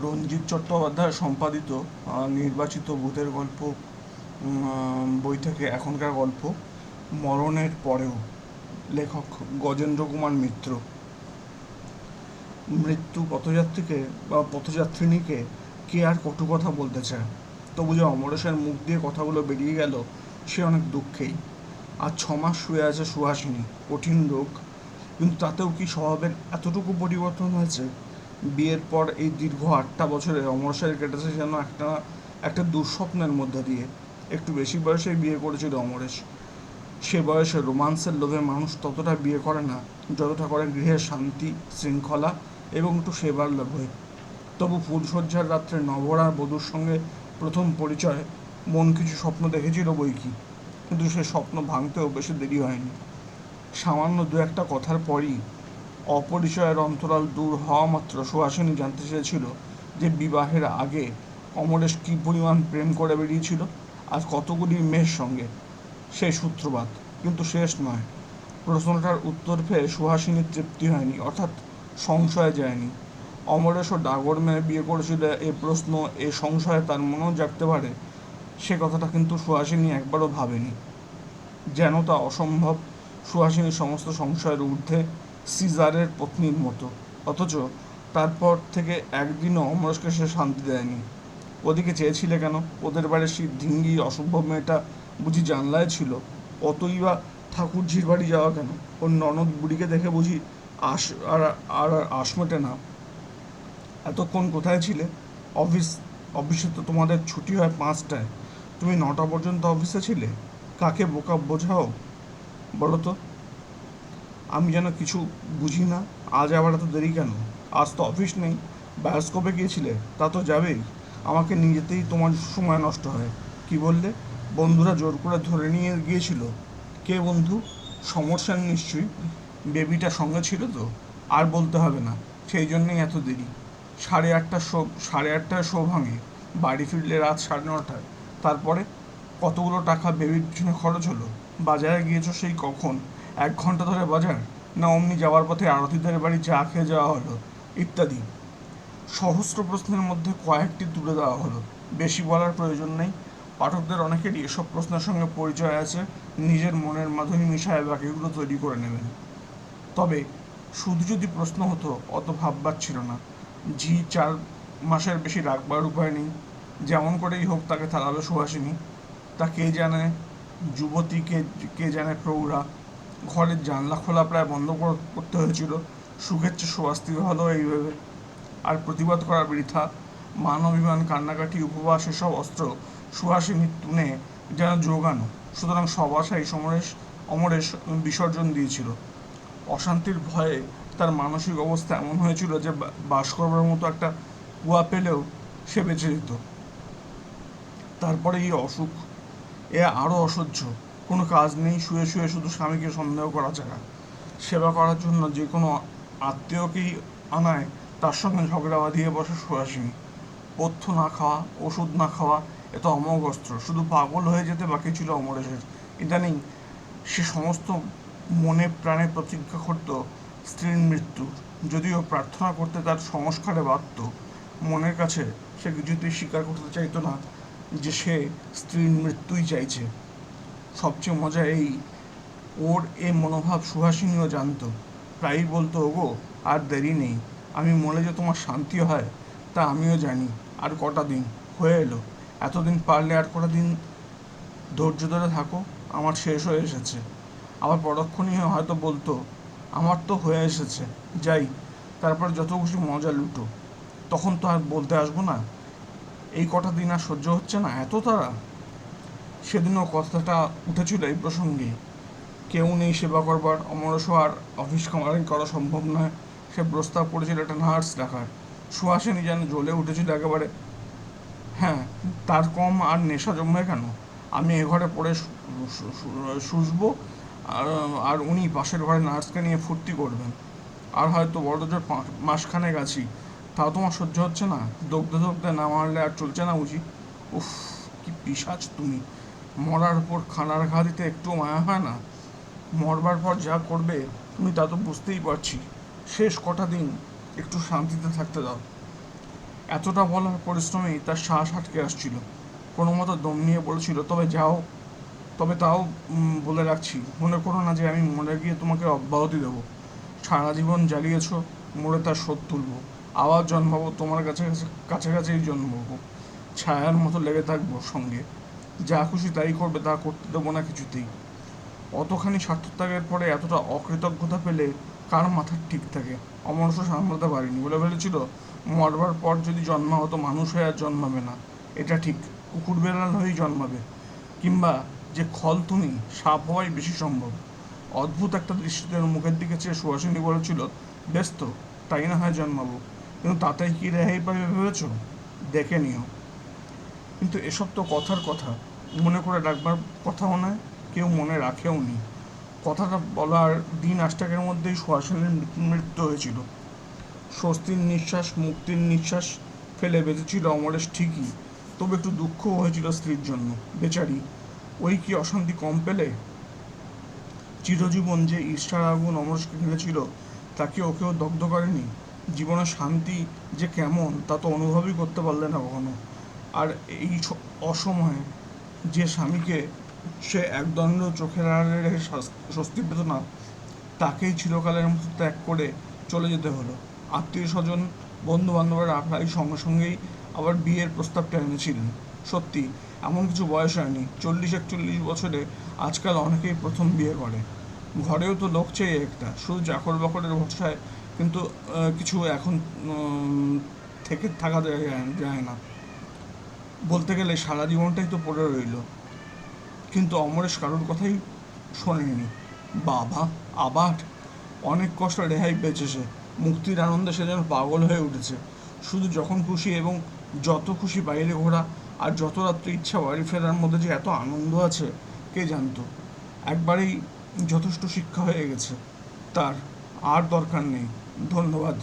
রঞ্জিত চট্টোপাধ্যায় সম্পাদিত নির্বাচিত ভূতের গল্প বই থেকে এখনকার গল্প, মরণের পরেও। লেখক গজেন্দ্র কুমার মিত্র। মৃত্যু পথযাত্রীকে বা পথযাত্রিনীকে কে আর কটু কথা বলতে চায়? তবু যে অমরেশের মুখ দিয়ে কথাগুলো বেরিয়ে গেল, সে অনেক দুঃখেই। আর ছ মাস শুয়ে আছে সুহাসিনী, কঠিন রোগ। কিন্তু তাতেও কি স্বভাবের এতটুকু পরিবর্তন হয়েছে? বিয়ের পর এই দীর্ঘ আটটা বছরে অমরেশের কেটেছে যেন একটা একটা দুঃস্বপ্নের মধ্যে দিয়ে। একটু বেশি বয়সেই বিয়ে করেছিল অমরেশ। সে বয়সে রোমান্সের লোভে মানুষ ততটা বিয়ে করে না, যতটা করে গৃহের শান্তি, শৃঙ্খলা এবং একটু সেবার লোভে। তবু ফুলশয্যার রাত্রে নবরা বধূর সঙ্গে প্রথম পরিচয়, মন কিছু স্বপ্ন দেখেছিল বই কি? কিন্তু সে স্বপ্ন ভাঙতেও বেশি দেরি হয়নি। সামান্য দু একটা কথার পরই অপরিচয়ের অন্তরাল দূর হওয়া মাত্র সুহাসিনী জানতে চেয়েছিল যে বিবাহের আগে অমরেশ কী পরিমাণ প্রেম করে বেরিয়েছিল আর কতগুলি মেয়ের সঙ্গে। সেই সূত্রপাত, কিন্তু শেষ নয়। প্রশ্নটার উত্তর পেয়ে সুহাসিনীর তৃপ্তি হয়নি, অর্থাৎ সংশয়ে যায়নি। অমরেশ ও ডাগর মেয়ে বিয়ে করেছিল, এ প্রশ্ন, এ সংশয়ে তার মনেও জাগতে পারে। সে কথাটা কিন্তু সুহাসিনী একবারও ভাবেনি। যেন তা অসম্ভব, সুহাসিনীর সমস্ত সংশয়ের ঊর্ধ্বে সিজারের পত্নীর মতো। অথচ তারপর থেকে একদিনও অমরেশকে সে শান্তি দেয়নি। ওদিকে চেয়েছিলে কেন? ওদের বাড়ির সেই ঢিঙ্গি অসভ্য মেয়েটা বুঝি জানলায় ছিল। অতই বা ঠাকুরঝির বাড়ি যাওয়া কেন? ওর ননদ বুড়িকে দেখে বুঝি আস আর আর আশ মেটে না। এতক্ষণ কোথায় ছিলে? অফিস অফিসে তো তোমাদের ছুটি হয় পাঁচটায়। তুমি নটা পর্যন্ত অফিসে ছিলে? কাকে বোকা বোঝাও? বলো তো। আমি যেন কিছু বুঝি না। আজ আবার এত দেরি কেন? আজ তো অফিস নেই। বায়োস্কোপে গিয়েছিলে, তা তো যাবেই। আমাকে নিয়ে যেতেই তোমার সময় নষ্ট হয়। কি বললে? বন্ধুরা জোর করে ধরে নিয়ে গিয়েছিল। কে বন্ধু? সমর সেন নিশ্চয়ই। বেবিটা সঙ্গে ছিল তো? আর বলতে হবে না, সেই জন্যেই এত দেরি। সাড়ে আটটা শো, সাড়ে আটটায় শো ভাঙে। বাড়ি ফিরলে রাত সাড়ে নটায়। তারপরে কতগুলো টাকা বেবির পিছনে খরচ হলো? বাজারে গিয়েছো সেই কখন? এক ঘণ্টা ধরে বাজার? না অমনি যাওয়ার পথে আরতিদের বাড়ি চা খেয়ে যাওয়া হলো? ইত্যাদি। সহস্র প্রশ্নের মধ্যে কয়েকটি তুলে দেওয়া হলো। বেশি বলার প্রয়োজন নেই। পাঠকদের অনেকেরই এসব প্রশ্নের সঙ্গে পরিচয় আছে। নিজের মনের মাধুরী মিশায় বাকিগুলো তৈরি করে নেবেন। তবে, শুধু যদি প্রশ্ন হতো, অত ভাববার ছিল না। ঝি চার মাসের বেশি রাখবার উপায় নেই। যেমন করেই হোক তাকে তাড়াবে সুহাসিনী। তা কে জানে? যুবতী কে কে জানে প্রৌঢ়া? ঘরের জানলা খোলা প্রায় বন্ধ কর- করতে হয়েছিল। চেয়ে স্বাস্তি হলো এইভাবে। আর প্রতিবাদ করা বৃথা মান অভিমান কান্নাকাটি, উপবাস, এসব অস্ত্র সুহাসিনীর তুনে যেন যোগানো সুতরাং সব আশাই সমরেশ, অমরেশ বিসর্জন দিয়েছিল। অশান্তির ভয়ে তার মানসিক অবস্থা এমন হয়েছিল যে বাস করবার মতো একটা কুয়া পেলেও সে বেঁচে যেত। তারপরে এই অসুখ, এ আরও অসহ্য। কোনো কাজ নেই, শুয়ে শুয়ে শুধু স্বামীকে সন্দেহ করা ছাড়া। সেবা করার জন্য যে কোনো আত্মীয়কেই আনায়, তার সঙ্গে ঝগড়া বাঁধিয়ে বসে সুহাসিনী পথ্য না খাওয়া, ওষুধ না খাওয়া, এ তো অমোঘ অস্ত্র। শুধু পাগল হয়ে যেতে বাকি ছিল অমরেশের। ইদানিং সে সমস্ত মনে প্রাণে প্রতিজ্ঞা করত, স্ত্রীর মৃত্যু। যদিও প্রার্থনা করতে তার সংস্কারে বাধ্য। মনের কাছে সে কিছুতেই স্বীকার করতে চাইতো না যে সে স্ত্রীর মৃত্যুই চাইছে। সবচেয়ে মজা এই ওর এ মনোভাব সুহাসিনীও জানতো। প্রায়ই বলতো, ওগো, আর দেরি নেই। আমি মনে যে তোমার শান্তি হয়, তা আমিও জানি। আর কটা দিন? হয়ে এলো। এতদিন পারলে আর কটা দিন ধৈর্য ধরে থাকো, আমার শেষ হয়ে এসেছে। আবার পরক্ষণই হয়তো বলতো, আমার তো হয়ে এসেছে। যাই, তারপর যত খুশি মজা লুটো। তখন তো আর বলতে আসব না। এই কটা দিন আর সহ্য হচ্ছে না? এত তারা সেদিনও কথাটা উঠেছিল এই প্রসঙ্গে। কেউ নেই সেবা করবার, অমরস আর অফিস কামারিং করা সম্ভব নয়, সে প্রস্তাব করেছিল একটা নার্স রাখার সুহাসিনী যেন জ্বলে উঠেছিল একেবারে হ্যাঁ তার কম আর নেশা জমবে কেন? আমি এ ঘরে পড়ে শুষবো, আর আর উনি পাশের ঘরে নার্সকে নিয়ে ফুর্তি করবেন। আর হয়তো বড় জোর মাসখানেক আছি। তাও তোমার সহ্য হচ্ছে না? দগ্ধে দগ্ধে না মারলে আর চলছে না বুঝি? উফ, কি পিসাচ তুমি। মরার উপর খানার ঘা দিতে একটু মায়া হয় না? মরবার পর যা করবে তুমি তা তো বুঝতেই পারছি। শেষ কটা দিন একটু শান্তিতে থাকতে দাও। এতটা বলার পরিশ্রমেই তার শ্বাস আটকে আসছিল। কোনো মতো দম নিয়ে বলেছিল, তবে যাও, তবে তাও বলে রাখছি। মনে করো না যে আমি মরে গিয়ে তোমাকে অব্যাহতি দেবো। সারা জীবন জ্বালিয়েছ মরে তার শোধ তুলবো। আবার জন্মাবো, তোমার কাছে কাছে কাছাকাছিই জন্মাবো। ছায়ার মতো লেগে থাকব সঙ্গে। যা খুশি তাই করবে তা করতে দেবো না কিছুতেই। অতখানি স্বার্থত্যাগের পরে এতটা অকৃতজ্ঞতা পেলে কার মাথার ঠিক থাকে? অমরস সামলাতে পারিনি বলে ফেলেছিল? মরবার পর যদি জন্মা হতো মানুষ হয়ে আর জন্মাবে না, এটা ঠিক। কুকুর বেড়াল হয়েই জন্মাবে। কিংবা যে খল তুমি, সাপ হওয়াই বেশি সম্ভব। অদ্ভুত একটা দৃষ্টিতে মুখের দিকে চেয়ে সুহাসিনী বলেছিল, ব্যস্ত, তাই না হয় জন্মাবো। কিন্তু তাতে কি রেহাই পাবে ভেবেছ? দেখে নিও। কিন্তু এসব তো কথার কথা। মনে করে রাখবার কথাও নয়, কেউ মনে রাখেও নি। কথাটা বলার দিন আষ্টাকের মধ্যেই সুহাসিনীর মৃত্যু- হয়েছিল। স্বস্তির নিঃশ্বাস, মুক্তির নিঃশ্বাস ফেলে বেঁচেছিল অমরেশ ঠিকই, তবে একটু দুঃখও হয়েছিল স্ত্রীর জন্য। বেচারি, ওই কি অশান্তি কম পেলে? চিরজীবন যে ঈর্ষার আগুন অমরেশকে ঘিরেছিল তাকে ওকেও দগ্ধ করেনি? জীবনের শান্তি যে কেমন, তা তো অনুভবই করতে পারলে না কখনো। আর এই অসময়ে যে স্বামীকে সে একদণ্ড চোখের আড়ালে রেখে স্বস্তি পেত না, তাকেই চিরকালের মতো ত্যাগ করে চলে যেতে হলো। আত্মীয় স্বজন বন্ধু বান্ধবরা প্রায় সঙ্গে সঙ্গেই আবার বিয়ের প্রস্তাবটা এনেছিলেন সত্যি, এমন কিছু বয়স হয়নি। চল্লিশ একচল্লিশ বছরে আজকাল অনেকেই প্রথম বিয়ে করে। ঘরেও তো লোক চেয়ে একটা, শুধু চাকর বাকরের ভরসায়, কিন্তু কিছু এখন থেকে থাকা যায় না। বলতে গেলে সারা জীবনটাই তো পড়ে রইল। কিন্তু অমরেশ কারোর কথাই শোনেনি। বাবা, আবার। অনেক কষ্ট রেহাই পেয়েছে সে। মুক্তির আনন্দে সে যেন পাগল হয়ে উঠেছে। শুধু যখন খুশি এবং যত খুশি বাইরে ঘোরা আর যত রাত্রে ইচ্ছা বাড়ি ফেরার মধ্যে যে এত আনন্দ আছে, কে জানতো? একবারেই যথেষ্ট শিক্ষা হয়ে গেছে। তার আর দরকার নেই। ধন্যবাদ।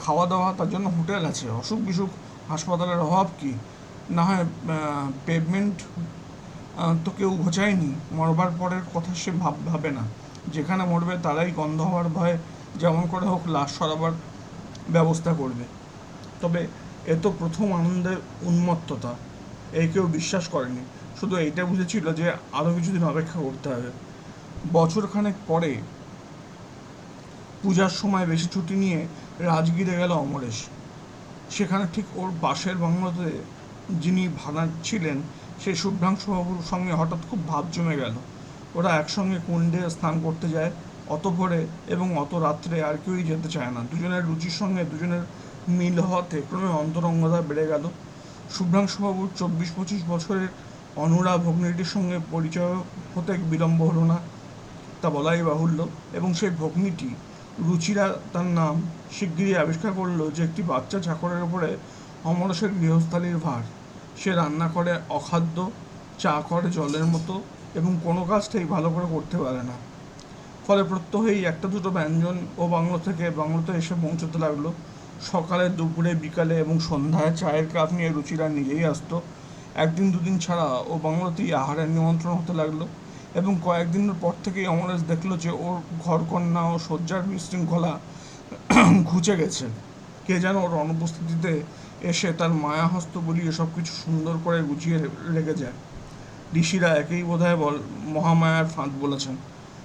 খাওয়া দাওয়া তার জন্য হোটেল আছে। অসুখ বিসুখ হাসপাতালের অভাব কি? না হয় পেভমেন্ট তো কেউ ঘোচায়নি। মরবার পরের কথা সে ভাব, ভাবে না। যেখানে মরবে তারাই গন্ধ হওয়ার ভয়ে যেমন করে হোক লাশ সরাবার ব্যবস্থা করবে। তবে এ তো প্রথম আনন্দের উন্মত্ততা। এই কেউ বিশ্বাস করেনি। শুধু এইটা বুঝেছিল যে আরও কিছুদিন অপেক্ষা করতে হবে। বছরখানেক পরে পূজার সময় বেশি ছুটি নিয়ে রাজগীরে গেল অমরেশ। সেখানে ঠিক ওর পাশের বাংলাতে যিনি ভাড়া ছিলেন সেই শুভ্রাংশু বাবুর সঙ্গে হঠাৎ খুব ভাব জমে গেল। ওরা একসঙ্গে কুণ্ডে স্নান করতে যায় অত ভোরে এবং অত রাত্রে আর কেউই যেতে চায় না। দুজনের রুচির সঙ্গে দুজনের মিল হওয়াতে ক্রমে অন্তরঙ্গতা বেড়ে গেল। শুভ্রাংশুবাবুর চব্বিশ পঁচিশ বছরের অনুরা ভগ্নীটির সঙ্গে পরিচয় হতে বিলম্ব হলো না, তা বলাই বাহুল্য এবং সেই ভগ্নীটি রুচিরা তার নাম শিগগিরই আবিষ্কার করল যে একটি বাচ্চা চাকরের উপরে অমরসের গৃহস্থালির ভার। সে রান্না করে অখাদ্য, চা করে জলের মতো এবং কোনো কাজটাই ভালো করে করতে পারে না। ফলে প্রত্যহেই একটা দুটো ব্যঞ্জন ও বাংলো থেকে বাংলোতে এসে পৌঁছতে লাগল। সকালে, দুপুরে, বিকালে এবং সন্ধ্যায় চায়ের কাপ নিয়ে রুচিরা নিজেই আসতো। একদিন, দুদিন ছাড়া ও বাংলোতেই আহারের নিমন্ত্রণ হতে লাগল এবং কয়েকদিনের পর থেকেই অমরেশ দেখল যে ওর ঘরকন্যা ও শয্যার বিশৃঙ্খলা ঘুচে গেছে। কে যেন ওর অনুপস্থিতিতে এসে তার মায়াহস্ত বলিয়ে সব কিছু সুন্দর করে গুছিয়ে রেখে যায়। ঋষিরা একেই বোধহয় বল, মহামায়ার ফাঁদ বলেছেন।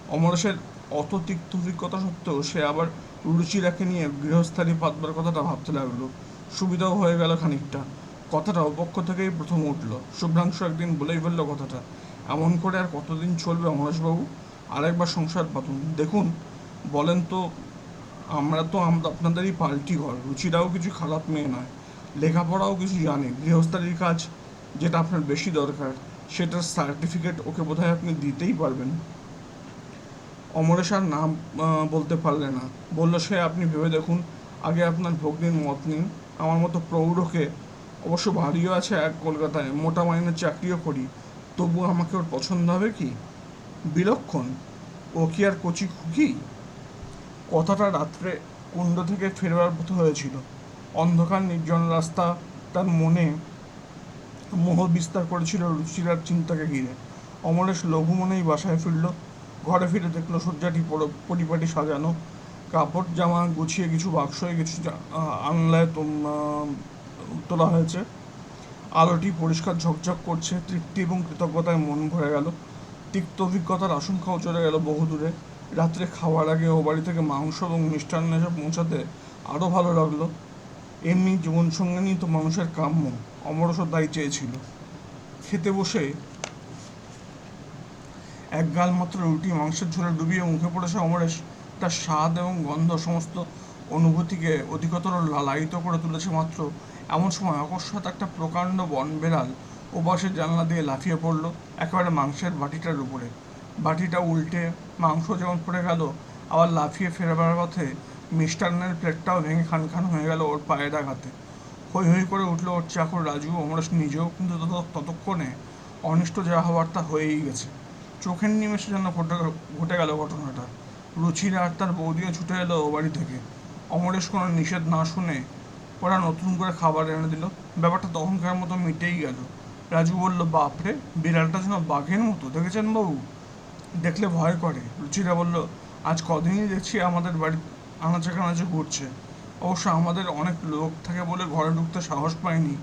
অমরেশের অত তিক্ত অভিজ্ঞতা সত্ত্বেও সে আবার রুচিরাকে নিয়ে গৃহস্থালী পাতবার কথাটা ভাবতে লাগল। সুবিধাও হয়ে গেল খানিকটা। কথাটা অপক্ষ থেকেই প্রথম উঠল। শুভ্রাংশু একদিন বলেই ফেলল কথাটা। এমন করে আর কতদিন চলবে অমরেশবাবু? আরেকবার সংসার পাতুন। দেখুন, বলেন তো, আমরা তো আপনাদেরই পাল্টি ঘর। রুচিরাও কিছু খারাপ মেয়ে নয়। লেখাপড়াও কিছু জানে, গৃহস্থালির কাজ যেটা আপনার বেশি দরকার, সেটার সার্টিফিকেট ওকে বোধহয় আপনি দিতেই পারবেন। অমরেশ আর নাম বলতে পারলে না। বলল, সে আপনি ভেবে দেখুন, আগে আপনার ভগ্নির মত নিন। আমার মতো প্রৌঢ়কে অবশ্য ভারীও আছে এক কলকাতায়, মোটা মাইনের চাকরিও করি। তবু আমাকে ওর পছন্দ হবে কি? বিলক্ষণ। ও কি আর কচি খুকি? কথাটা রাত্রে কুণ্ড থেকে ফেরবার হয়েছিল। অন্ধকার নির্জন রাস্তা তার মনে মোহ বিস্তার করেছিল রুচিরার চিন্তাকে ঘিরে। অমরেশ লঘু মনেই বাসায় ফিরল, ঘরে ফিরে দেখল শয্যাটি পর- পরিপাটি সাজানো, কাপড় জামা গুছিয়ে কিছু বাক্সে কিছু আনলায় তোলা হয়েছে। আলোটি পরিষ্কার ঝকঝক করছে, তৃপ্তি এবং কৃতজ্ঞতায় মন ভরে গেল। তিক্ত অভিজ্ঞতার আশঙ্কাও চলে গেল বহুদূরে রাত্রে খাওয়ার আগে ও বাড়ি থেকে মাংস এবং মিষ্টান্ন এসব পৌঁছাতে আরও ভালো লাগল। এমনি জীবনসঙ্গিনী তো মানুষের কাম্য অমরসও তাই চেয়েছিল। খেতে বসে এক গাল মাত্র রুটি মাংসের ঝোলে ডুবিয়ে মুখে পড়েছে অমরেশ। তার স্বাদ এবং গন্ধ সমস্ত অনুভূতিকে অধিকতর লালায়িত করে তুলেছে মাত্র। এমন সময় অকস্মাৎ একটা প্রকাণ্ড বন বেড়াল ওপাশের জানলা দিয়ে লাফিয়ে পড়ল একেবারে মাংসের বাটিটার উপরে। বাটিটা উল্টে মাংস যেমন পড়ে গেল, আবার লাফিয়ে ফেরবার পথে মিষ্টান্নের প্লেটটাও ভেঙে খান খান হয়ে গেল ওর পায়ের আঘাতে। হৈ হৈ করে উঠল ওর চাকর রাজু। অমরেশ নিজেও কিন্তু ততক্ষণে অনিষ্ট যা হওয়ার তা হয়েই গেছে। চোখের নিমেষে যেন ঘটে ঘটে গেল ঘটনাটা। রুচির আর তার বৌদিও ছুটে এলো বাড়ি থেকে। অমরেশ কোনো নিষেধ না শুনে ওরা নতুন করে খাবার এনে দিল। ব্যাপারটা তখনকার মতো মিটেই গেল। রাজু বলল, বাপরে, বিড়ালটা যেন বাঘের মতো, দেখেছেন বাবু? দেখলে ভয় করে। রুচিরা বলল, আজ কদিনই দেখছি আমাদের বাড়ি আনাচে কানাচে ঘুরছে। অবশ্য আমাদের অনেক লোক থাকে বলে ঘরে ঢুকতে সাহস পায়নি।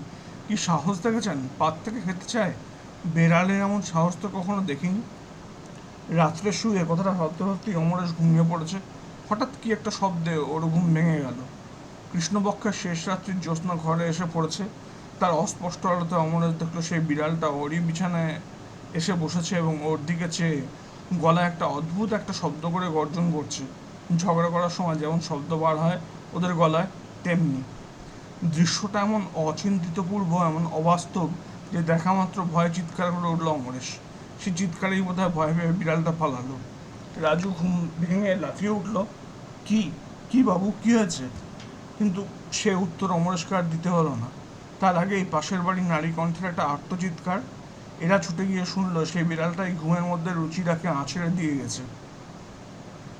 কি সাহস দেখেছেন? পাত থেকে খেতে চায়? বেড়ালের এমন সাহস তো কখনো দেখিনি। রাত্রে শুয়ে কথাটা ভাবতে ভাবতেই অমরেশ ঘুমিয়ে পড়েছে। হঠাৎ কি একটা শব্দে ওর ঘুম ভেঙে গেল। কৃষ্ণপক্ষের শেষ রাত্রির জ্যোৎস্না ঘরে এসে পড়েছে। তার অস্পষ্ট আলোতে অমরেশ দেখল সেই বিড়ালটা ওরই বিছানায় এসে বসেছে এবং ওর দিকে চেয়ে গলায় একটা অদ্ভুত একটা শব্দ করে গর্জন করছে। ঝগড়া করার সময় যেমন শব্দ বার হয়, ওদের গলায় তেমনি। দৃশ্যটা এমন অচিন্তিতপূর্ব এমন অবাস্তব যে দেখা মাত্র ভয় চিৎকার করে উঠল অমরেশ। সে চিৎকারেই বোধ হয় ভয় বিড়ালটা পালালো। রাজু ঘুম ভেঙে লাফিয়ে উঠল, কি? কি বাবু? কি হয়েছে? কিন্তু সে উত্তর অমরেশকে আর দিতে হলো না। তার আগেই পাশের বাড়ির নারী কণ্ঠের একটা আত্মচিৎকার এরা ছুটে গিয়ে শুনলো, সেই বিড়ালটাই ঘুমের মধ্যে রুচিরাকে আছড়ে দিয়ে গেছে।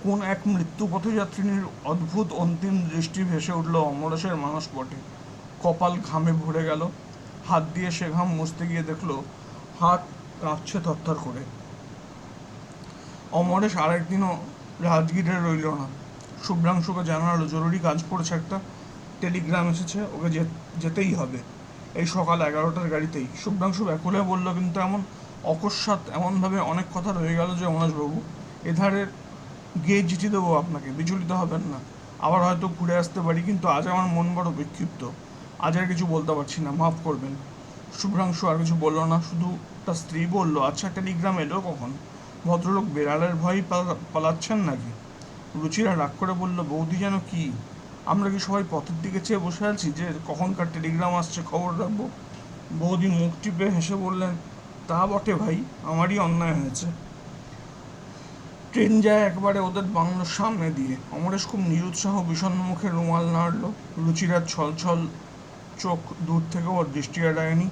কোন এক মৃত্যু পথযাত্রিনীর অদ্ভুত অন্তিম দৃষ্টি ভেসে উঠল অমরেশের মানস পটে কপাল ঘামে ভরে গেল। হাত দিয়ে সে ঘাম মুছতে গিয়ে দেখল, হাত কাঁপছে থরথর করে। অমরেশ আরেকদিনও রাজগীরে রইল না। শুভ্রাংশুকে জানালো, জরুরি কাজ পড়েছে একটা। টেলিগ্রাম এসেছে, ওকে যেতেই হবে। এই সকাল এগারোটার গাড়িতেই। শুভ্রাংশু ব্যাকুলে বলল, কিন্তু এমন অকস্মাৎ, এমনভাবে অনেক কথা রয়ে গেল যে অমরেশবাবু এধারের গিয়ে চিঠি দেবো আপনাকে, বিচলিত হবেন না। আবার হয়তো ঘুরে আসতে পারি, কিন্তু আজ আমার মন বড় বিক্ষিপ্ত। আজ আর কিছু বলতে পারছি না, মাফ করবেন। শুভ্রাংশু আর কিছু বলল না, শুধু তার স্ত্রী বলল আচ্ছা টেলিগ্রাম এলো কখন? ভদ্রলোক বেড়ালের ভয়ই পালা- পালাচ্ছেন নাকি? রুচিরা রাগ করে বলল, বৌদি যেন কি? আমরা কি সবাই পথের দিকে চেয়ে বসে আছি যে কখনকার টেলিগ্রাম আসছে, খবর রাখব? বৌদি মুখ টিপে হেসে বললেন, তা বটে ভাই, আমারই অন্যায় হয়েছে। ট্রেন যায় একবারে ওদের বাংলোর সামনে দিয়ে। অমরেশ খুব নিরুৎসাহ, বিষণ্ণ মুখে রুমাল নাড়লো। রুচিরার ছল ছল চোখ দূর থেকে ওর দৃষ্টি এড়ায়নি।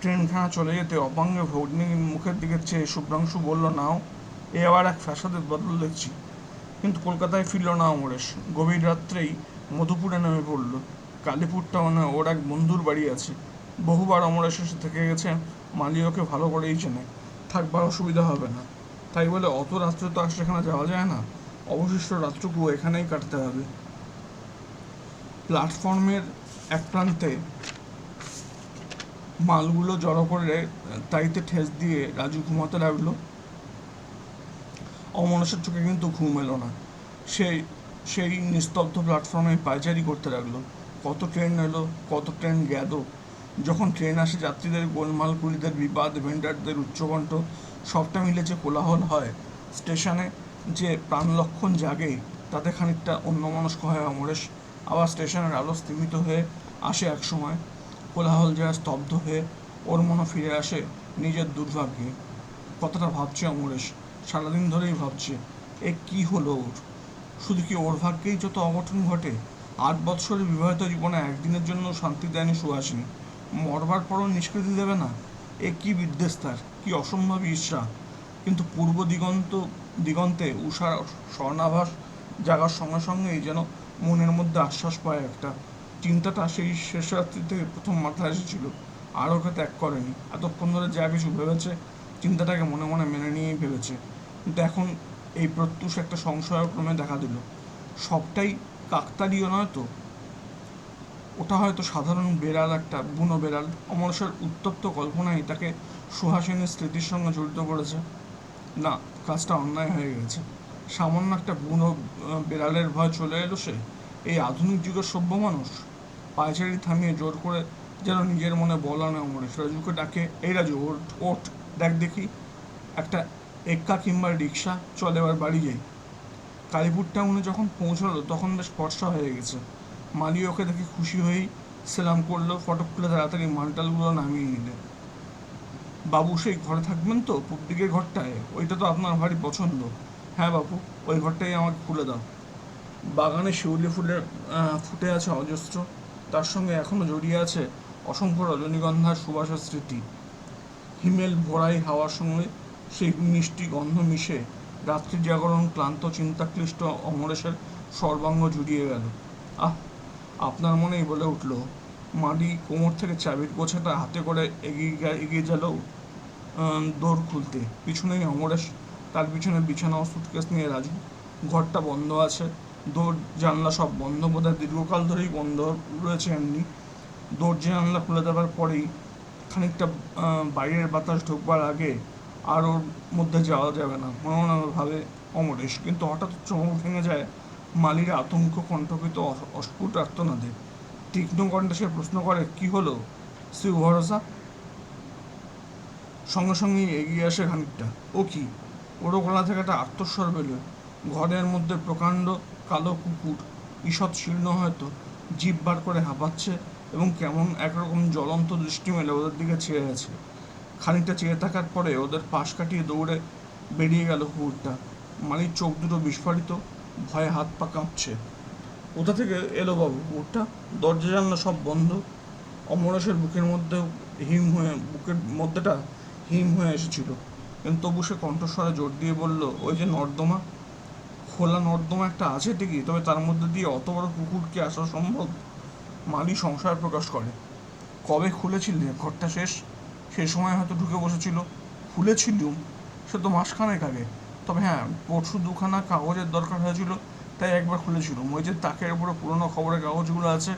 ট্রেনখানা চলে যেতে অপাঙ্গে ভগ্নির মুখের দিকে চেয়ে শুভ্রাংশু বলল, নাও, এ আবার এক ফ্যাসাদের বদল দেখছি। কিন্তু কলকাতায় ফিরল না অমরেশ। গভীর রাত্রেই মধুপুরে নেমে পড়ল। কালীপুর টাউনে ওর এক বন্ধুর বাড়ি আছে। বহুবার অমরেশ এসে থেকে গেছে মালি ওকে ভালো করেই চেনে। থাকবার অসুবিধা হবে না। তাই বলে অত রাত্রে তো আর সেখানে যাওয়া যায় না। অবশিষ্ট রাত্রটুকু এখানেই কাটতে হবে। প্ল্যাটফর্মের এক প্রান্তে মালগুলো জড়ো করে তাইতে ঠেস দিয়ে রাজু ঘুমাতে লাগল। অমনসের চোখে কিন্তু ঘুম এলো না। সেই সেই নিস্তব্ধ প্ল্যাটফর্মে পায়চারি করতে লাগল। কত ট্রেন এলো, কত ট্রেন গেল। যখন ট্রেন আসে, যাত্রীদের গোলমাল কুলিদের বিবাদ ভেন্ডারদের উচ্চকণ্ঠ সবটা মিলে যে কোলাহল হয় স্টেশনে যে প্রাণ লক্ষণ জাগে, তাতে খানিকটা অন্য অন্যমনস্ক হয় অমরেশ। আবার স্টেশনের আলো স্তীমিত হয়ে আসে এক সময় কোলাহল যায় স্তব্ধ হয়ে ওর মনে ফিরে আসে নিজের দুর্ভাগ্যে। কথাটা ভাবছে অমরেশ, সারাদিন ধরেই ভাবছে, এ কি হলো ওর? শুধু কি ওর ভাগ্যেই যত অঘটন ঘটে? আট বৎসরের বিবাহিত জীবনে একদিনের জন্য শান্তি দেয়নি সুহাসিনী। মরবার পরও নিষ্কৃতি দেবে না? এ কি বিদ্বেষ তার? কি অসম্ভব ঈর্ষা। কিন্তু পূর্ব দিগন্ত, দিগন্তে উষার স্বর্ণাভাস জাগার সঙ্গে সঙ্গেই যেন মনের মধ্যে আশ্বাস পায় একটা। চিন্তাটা সেই শেষ রাত্রিতে প্রথম মাথায় এসেছিল। আর ওকে ত্যাগ করেনি। এতক্ষণ ধরে যা কিছু ভেবেছে, চিন্তাটাকে মনে মনে মেনে নিয়েই ভেবেছে। কিন্তু এখন এই প্রত্যুষ একটা সংশয় ক্রমে দেখা দিল। সবটাই কাকতালীয় নয় তো? ওটা হয়তো সাধারণ বেড়াল একটা, বুনো বেড়াল। অমরেশের উত্তপ্ত কল্পনাই তাকে সুহাসিনীর স্মৃতির সঙ্গে জড়িত করেছে। না, কাজটা অন্যায় হয়ে গেছে। সামান্য একটা বুনো বেড়ালের ভয় চলে এলো সে? এই আধুনিক যুগের সভ্য মানুষ? পায়চারি থামিয়ে জোর করে যেন নিজের মনে বল আনে অমরেশ। রাজুকে ডাকে, এই রাজু, ওঠ ওঠ, দেখ দেখি, একটা এক্কা কিংবা রিক্সা, চলে এবার বাড়ি যাই। কালীপুর টাউনে যখন পৌঁছলো, তখন বেশ ফর্সা হয়ে গেছে। মালি ওকে দেখে খুশি হয়েই সেলাম করল ফটো খুলে তাড়াতাড়ি মালটালগুলো নামিয়ে নিলে। বাবু সেই ঘরে থাকবেন তো পূব দিকের ঘরটায়? ওইটা তো আপনার ভারী পছন্দ। হ্যাঁ বাবু ওই ঘরটাই আমাকে খুলে দাও। বাগানে শিউলি ফুলের ফুটে আছে অজস্র। তার সঙ্গে এখনও জড়িয়ে আছে অসংখ্য রজনীগন্ধার সুবাসের স্মৃতি। হিমেল ভরাই হাওয়ার সঙ্গে সেই মিষ্টি গন্ধ মিশে রাত্রি জাগরণ ক্লান্ত, চিন্তাক্লিষ্ট অমরেশের সর্বাঙ্গ জুড়িয়ে গেল। আহ আপনার মনেই বলে উঠল, মালি কোমর থেকে চাবির গোছাটা হাতে করে এগিয়ে এগিয়ে গেল দৌড় খুলতে। পিছনেই অমরেশ, তার পিছনে বিছানা ও সুটকেস নিয়ে রাজু। ঘরটা বন্ধ আছে দৌড় জানলা সব বন্ধ বোধহয় দীর্ঘকাল ধরেই বন্ধ রয়েছে এমনি। দরজা জানলা খুলে দেওয়ার পরেই খানিকটা বাইরের বাতাস ঢুকবার আগে আর ওর মধ্যে যাওয়া যাবে না মনে মনে ভাবে অমরেশ। কিন্তু হঠাৎ চমক ভেঙে যায় মালির আতঙ্ক কণ্ঠকিত অস- অস্ফুট আর্তনাদে। তীক্ষ্ণ কণ্ঠে সে প্রশ্ন করে, কি হলো? শ্রী ভরসা? সঙ্গে সঙ্গেই এগিয়ে আসে খানিকটা। ও কি? ওর গলা থেকে একটা আত্মস্বর বেরোয় ঘরের মধ্যে প্রকাণ্ড কালো কুকুর, ঈষৎ শীর্ণ হয়তো, জিভ বার করে হাঁপাচ্ছে এবং কেমন একরকম জ্বলন্ত দৃষ্টি মেলে ওদের দিকে চেয়ে আছে খানিকটা চেয়ে থাকার পরে ওদের পাশ কাটিয়ে দৌড়ে বেরিয়ে গেল কুকুরটা। মালির চোখ দুটো বিস্ফারিত ভয়ে হাত পা কাঁপছে। কোথা থেকে এলো বাবু? কুকুরটা দরজা জানলা সব বন্ধ। অমরেশের বুকের মধ্যে হিম হয়ে, বুকের মধ্যেটা হিম হয়ে এসেছিল। কিন্তু তবু সে কণ্ঠস্বরে জোর দিয়ে বলল, ওই যে নর্দমা, খোলা নর্দমা একটা আছে ঠিকই, তবে তার মধ্যে দিয়ে অত বড় কুকুর কি আসা সম্ভব? মালি সংশয় প্রকাশ করে। কবে খুলেছিলে? ঘরটা শেষ? সে সময় হয়তো ঢুকে বসেছিল। খুলেছিলুম? সে তো মাসখানেক আগে। তবে হ্যাঁ পরশু দুখানা কাগজের দরকার হয়েছিল, তাই একবার খুলেছিলাম ওই যে তাকের উপরে পুরোনো খবরের কাগজগুলো আছে।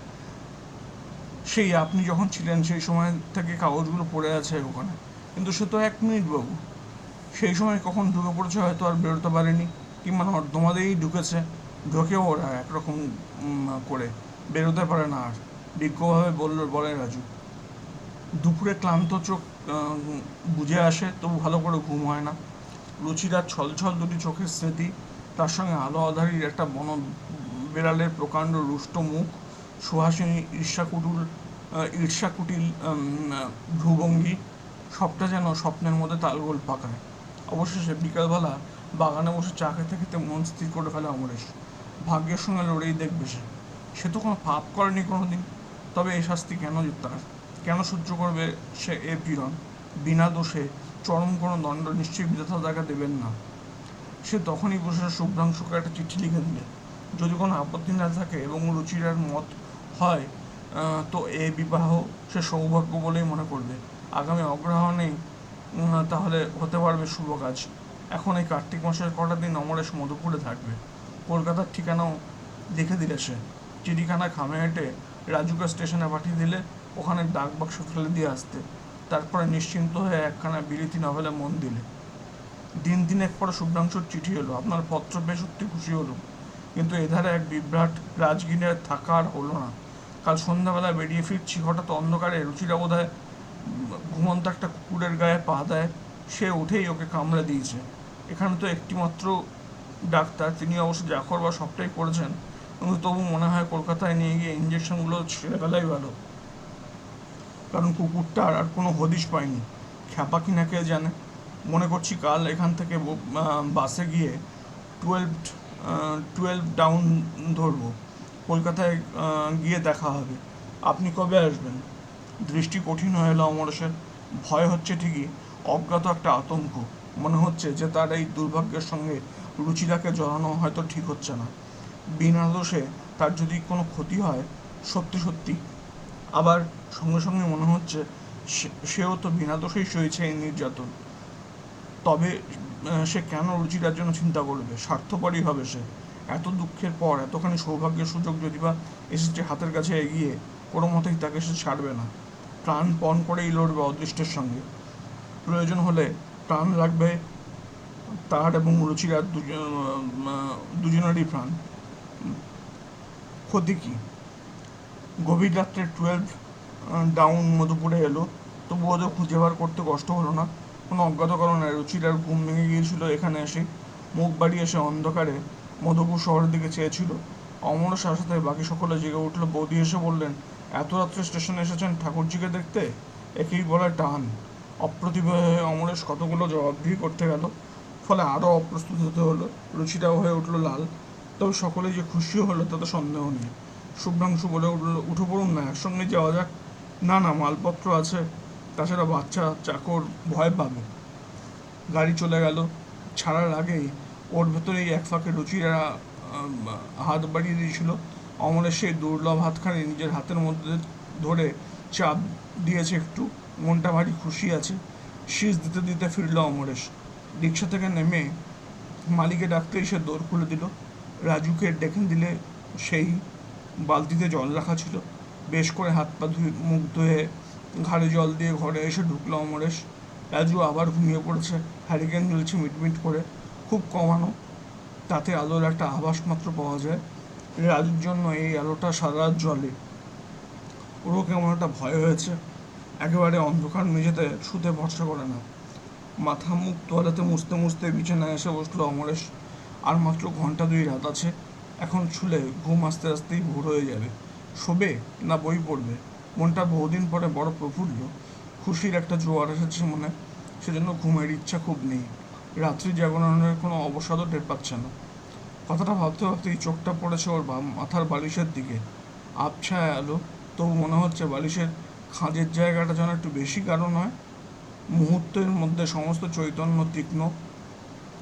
সেই আপনি যখন ছিলেন, সেই সময় থেকে কাগজগুলো পড়ে আছে ওখানে। কিন্তু সে তো এক মিনিট বাবু। সেই সময় কখন ঢুকে পড়েছে হয়তো আর বেরোতে পারেনি, কিংবা নর্দমাতেই ঢুকেছে। ঢুকেও ওরা একরকম করে। বেরোতে পারে না আর। বিজ্ঞভাবে বলল, বলে রাজু, দুপুরে ক্লান্ত চোখ বুঝে আসে, তবু ভালো করে ঘুম হয় না। রুচিরার ছলছল দুটি চোখের স্মৃতি, তার সঙ্গে আলো আধারির একটা বন বেড়ালের প্রকাণ্ড রুষ্ট মুখ, সুহাসিনী ঈর্ষাকুটুল ঈর্ষাকুটিল ভ্রুভঙ্গি, সবটা যেন স্বপ্নের মধ্যে তালগোল পাকায়। অবশেষে বিকালবেলা বাগানে বসে চা খেতে খেতে মন স্থির করে ফেলে অমরেশ। ভাগ্যের সঙ্গে লড়েই দেখবে সে। সে তো কোনো পাপ করেনি কোনো দিন তবে এই শাস্তি কেন তার কেন সহ্য করবে সে এ পীড়ন? বিনা দোষে চরম কোনো দণ্ড নিশ্চয়ই বিধাতা তাকে দেবেন না। সে তখনই বসে শুভ্রাংশুকে একটা চিঠি লিখে দিলে। যদি কোনো আপত্তি না থাকে এবং রুচিরার মত হয় তো এ বিবাহ সে সৌভাগ্য বলেই মনে করবে। আগামী অগ্রহণেই উম, তাহলে হতে পারবে শুভ কাজ। এখন এই কার্তিক মাসের কটা দিন অমরেশ মধুপুরে থাকবে। কলকাতার ঠিকানাও লিখে দিলে সে। চিঠিখানা খামে হেঁটে রাজুকে স্টেশনে পাঠিয়ে দিলে ওখানে ডাক বাক্স ফেলে দিয়ে আসতে। তারপরে নিশ্চিন্ত হয়ে একখানা বিলিতি নভেলে মন দিলে। দিন দিনের পরে শুভ্রাংশুর চিঠি এলো। আপনার পত্র পেয়ে সত্যি খুশি হলো কিন্তু এধারে এক বিভ্রাট রাজগিনের থাকা আর হলো না। কাল সন্ধ্যাবেলা বেরিয়ে ফিরছি, হঠাৎ অন্ধকারে রুচিরা বোধ হয় ঘুমন্ত একটা কুকুরের গায়ে পা দেয়। সে উঠেই ওকে কামড়ে দিয়েছে। এখানে তো একটিমাত্র ডাক্তার, তিনি অবশ্য যা করবার সবটাই করেছেন। কিন্তু তবু মনে হয় কলকাতায় নিয়ে গিয়ে ইঞ্জেকশনগুলো ছেড়ে ফেলাই ভালো। কারণ কুকুরটার আর কোনো হদিশ পায়নি। খ্যাপা কিনা কে জানে? মনে করছি কাল এখান থেকে বাসে গিয়ে টুয়েলভ টুয়েলভ ডাউন ধরবো। কলকাতায় গিয়ে দেখা হবে। আপনি কবে আসবেন? দৃষ্টি কঠিন হয়ে এলো অমরেশের। ভয় হচ্ছে ঠিকই, অজ্ঞাত একটা আতঙ্ক। মনে হচ্ছে যে তার এই দুর্ভাগ্যের সঙ্গে রুচিরাকে জড়ানো হয়তো ঠিক হচ্ছে না। বিনা দোষে তার যদি কোনো ক্ষতি হয়, সত্যি সত্যি আবার সঙ্গে সঙ্গে মনে হচ্ছে সেও তো বিনা দোষেই সয়েছে এই নির্যাতন। তবে সে কেন রুচিরার জন্য চিন্তা করবে? স্বার্থপরই হবে সে। এত দুঃখের পর, এতখানি সৌভাগ্যের সুযোগ যদি বা এসেছে হাতের কাছে এগিয়ে, কোনো মতেই তাকে সে ছাড়বে না। প্রাণ পণ করেই লড়বে অদৃষ্টের সঙ্গে। প্রয়োজন হলে প্রাণ লাগবে তার এবং রুচিরার দুজন দুজনেরই প্রাণ। ক্ষতি কি? গভীর রাত্রে টুয়েলভ ডাউন মধুপুরে এলো। তবু ওদের খুঁজে বার করতে কষ্ট হলো না। কোনো অজ্ঞাত কারণে রুচিরার ঘুম ভেঙে গিয়েছিল এখানে এসে। মুখ বাড়িয়ে এসে অন্ধকারে মধুপুর শহরের দিকে চেয়েছিল। অমর সাথে বাকি সকলে জেগে উঠল। বৌদি এসে বললেন, এত রাত্রে স্টেশনে এসেছেন ঠাকুরজিকে দেখতে? একেই বলে টান। অপ্রতিভ হয়ে অমরেশ কতগুলো জবাবদিহি করতে গেল। ফলে আরও অপ্রস্তুত হতে হলো। রুচিটাও হয়ে উঠল লাল। তবে সকলে যে খুশি হলো তাতে সন্দেহ নেই। শুভ্রাংশু বলে উঠল, উঠে পড়ুন না, একসঙ্গে যাওয়া যাক। না না, মালপত্র আছে, তাছাড়া বাচ্চা, চাকর, ভয় পাবে। গাড়ি চলে গেল। ছাড়ার আগেই ওর ভেতরেই এক ফাঁকে রুচিরা হাত বাড়িয়ে দিয়েছিল। অমরের সেই দুর্লভ হাতখানি নিজের হাতের মধ্যে ধরে চাপ দিয়েছে একটু। মনটা ভারী খুশি আছে। শীষ দিতে দিতে ফিরল অমরেশ রিক্সা থেকে নেমে মালিকে ডাকতেই সে দৌড় খুলে দিল। রাজুকে ডেকে দিলে সেই বালতিতে জল রাখা ছিল। বেশ করে হাত পা ধুয়ে মুখ ধুয়ে ঘাড়ে জল দিয়ে ঘরে এসে ঢুকলো অমরেশ। রাজু আবার ঘুমিয়ে পড়েছে। হ্যারিকেন জ্বলছে মিটমিট করে। খুব কমানো। তাতে আলোর একটা আভাস মাত্র পাওয়া যায়। রাজুর জন্য এই আলোটা সারা জ্বলে। ওরও কেমন একটা ভয় হয়েছে। একেবারে অন্ধকার মেঝেতে শুতে ভরসা করে না। মাথা মুখ তোয়ালাতে মুছতে মুছতে বিছানায় এসে বসল অমরেশ। আর মাত্র ঘণ্টা দুই রাত আছে। এখন ছুলে ঘুম আস্তে আস্তেই ভোর হয়ে যাবে। শোবে না বই পড়বে? মনটা বহুদিন পরে বড় প্রফুল্ল। খুশির একটা জোয়ার এসেছে মনে। সেজন্য ঘুমের ইচ্ছা খুব নেই। রাত্রি জাগরণের কোনো অবসাদও টের পাচ্ছে না। কথাটা ভাবতে ভাবতেই চোখটা পড়েছে ওর বাম মাথার বালিশের দিকে। আবছায় আলো, তবু মনে হচ্ছে বালিশের খাঁজের জায়গাটা যেন একটু বেশি কারণ হয় মুহূর্তের মধ্যে সমস্ত চৈতন্য তীক্ষ্ণ,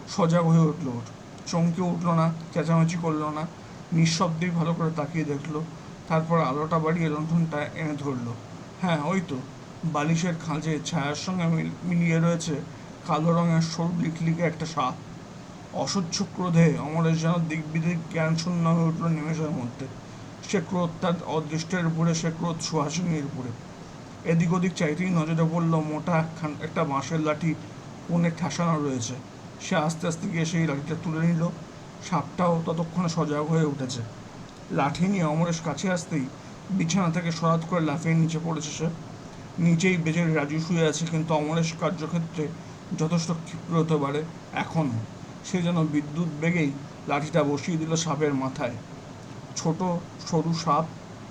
সজাগ হয়ে উঠল ওর। চমকে উঠল না, চেঁচামেচি করল না, নিঃশব্দেই ভালো করে তাকিয়ে দেখল। তারপর আলোটা বাড়িয়ে লণ্ঠনটা এনে ধরলো। হ্যাঁ ওই তো, বালিশের খাঁজে ছায়ার সঙ্গে মিল- মিলিয়ে রয়েছে কালো রঙের সরু লিকলিকে একটা সাপ অসহ্য ক্রোধে অমরেশ যেন দিক বিদিক জ্ঞান শূন্য হয়ে উঠল নিমেষের মধ্যে। সে ক্রোধ তার অদৃষ্টের উপরে, সে ক্রোধ সুহাসিনীর উপরে। এদিক ওদিক চাইতেই নজরে পড়ল মোটা একটা বাঁশের লাঠি কোণে ঠাসানো রয়েছে। সে আস্তে আস্তে গিয়ে সেই লাঠিটা তুলে নিল। সাপটাও ততক্ষণে সজাগ হয়ে উঠেছে। লাঠি নিয়ে অমরেশ কাছে আসতেই বিছানা থেকে সরাত করে লাফিয়ে নিচে পড়েছে সে। নিচেই বেজের রাজু শুয়ে আছে, কিন্তু অমরেশ কার্যক্ষেত্রে যথেষ্ট ক্ষিপ্র হতে পারে এখনও। সে যেন বিদ্যুৎ বেগেই লাঠিটা বসিয়ে দিল সাপের মাথায়। ছোট, সরু সাপ,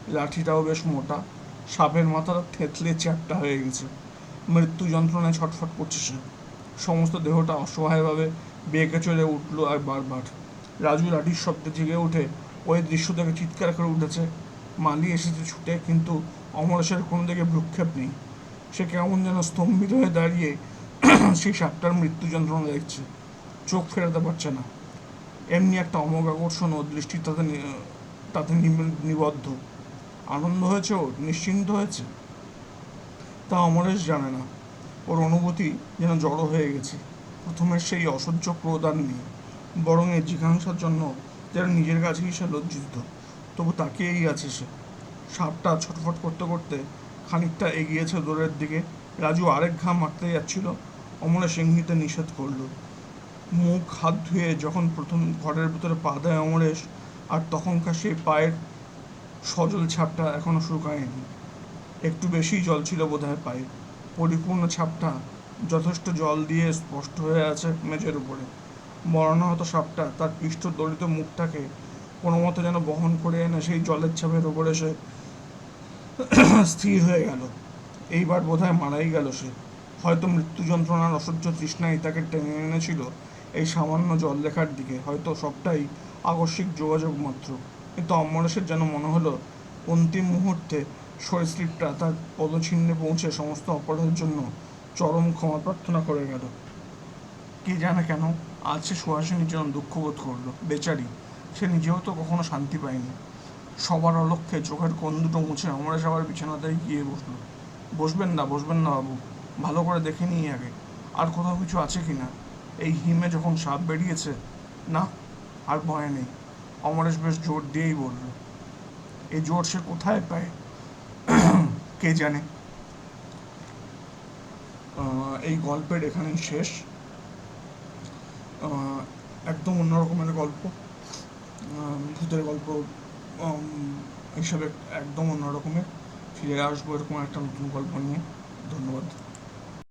লাঠিটাও বেশ মোটা। সাপের মাথাটা থেতলে চ্যাপটা হয়ে গেছে। মৃত্যু যন্ত্রণায় ছটফট করছে সে। সমস্ত দেহটা অসহায়ভাবে বেঁকে চলে উঠল আর বারবার। রাজু লাঠির শব্দে জেগে উঠে ওই দৃশ্য থেকে চিৎকার করে উঠেছে। মালি এসেছে ছুটে, কিন্তু অমরেশের কোনো দিকে ভ্রুক্ষেপ নেই। সে কেমন যেন স্তম্ভিত হয়ে দাঁড়িয়ে সেই সাপটার মৃত্যু যন্ত্রণা দেখছে। চোখ ফেরাতে পারছে না। এমনি একটা অমোঘ আকর্ষণ ও দৃষ্টি তাতে তাতে নিব- নিবদ্ধ। আনন্দ হয়েছে ওর নিশ্চিন্ত হয়েছে? তা অমরেশ জানে না। ওর অনুভূতি যেন জড়ো হয়ে গেছে। প্রথমে সেই অসহ্য ক্রোধ আর নেই বরং এই জিজ্ঞাসার জন্য যেন নিজের কাছেই সে লজ্জিত। তবু তাকিয়েই আছে সে। সাপটা ছটফট করতে করতে খানিকটা এগিয়েছে দূরের দিকে। রাজু আরেক ঘা মারতে যাচ্ছিল। অমরেশ ইঙ্গিতে নিষেধ করল। মুখ, হাত ধুয়ে যখন প্রথম ঘরের ভিতরে পা দেয় অমরেশ আর তখনকার সেই পায়ের সজল ছাপটা এখনও শুকায়নি। একটু বেশি জল ছিল বোধহয় পায়ে পরিপূর্ণ ছাপটা যথেষ্ট জল দিয়ে স্পষ্ট হয়ে আছে মেঝের উপরে। মরণাহত সাপটা তার পৃষ্ঠ দলিত মুখটাকে কোনো মতো যেন বহন করে এনে সেই জলের ছাপের উপরে সে স্থির হয়ে গেল। এইবার বোধহয় মারাই গেল সে। হয়তো মৃত্যু যন্ত্রণার অসহ্য তৃষ্ণাই তাকে টেনে এনেছিল এই সামান্য জল লেখার দিকে। হয়তো সবটাই আকস্মিক যোগাযোগ মাত্র। কিন্তু অমরেশের যেন মনে হলো, অন্তিম মুহূর্তে সরীসৃপটা তার পদচিহ্নে পৌঁছে সমস্ত অপরাধের জন্য চরম ক্ষমা প্রার্থনা করে গেল। কে জানে কেন আজ সে সুহাসিনীর জন্য দুঃখ বোধ করল। বেচারি, সে নিজেও তো কখনো শান্তি পায়নি। সবার অলক্ষ্যে চোখের কোন দুটো মুছে অমরেশ আবার বিছানাতেই গিয়ে বসল। বসবেন না বসবেন না বাবু, ভালো করে দেখে নিই আগে, আর কোথাও কিছু আছে কি না? এই হিমে যখন সাপ বেরিয়েছে, না, আর ভয় নেই। অমরেশ বেশ জোর দিয়েই বলল এই জোর সে কোথায় পায়? কে জানে? এই গল্পের এখানেই শেষ। একদম অন্য রকমের গল্প। ভূতের গল্প হিসাবে একদম অন্যরকমের ফিরে আসব এরকম একটা নতুন গল্প নিয়ে। ধন্যবাদ।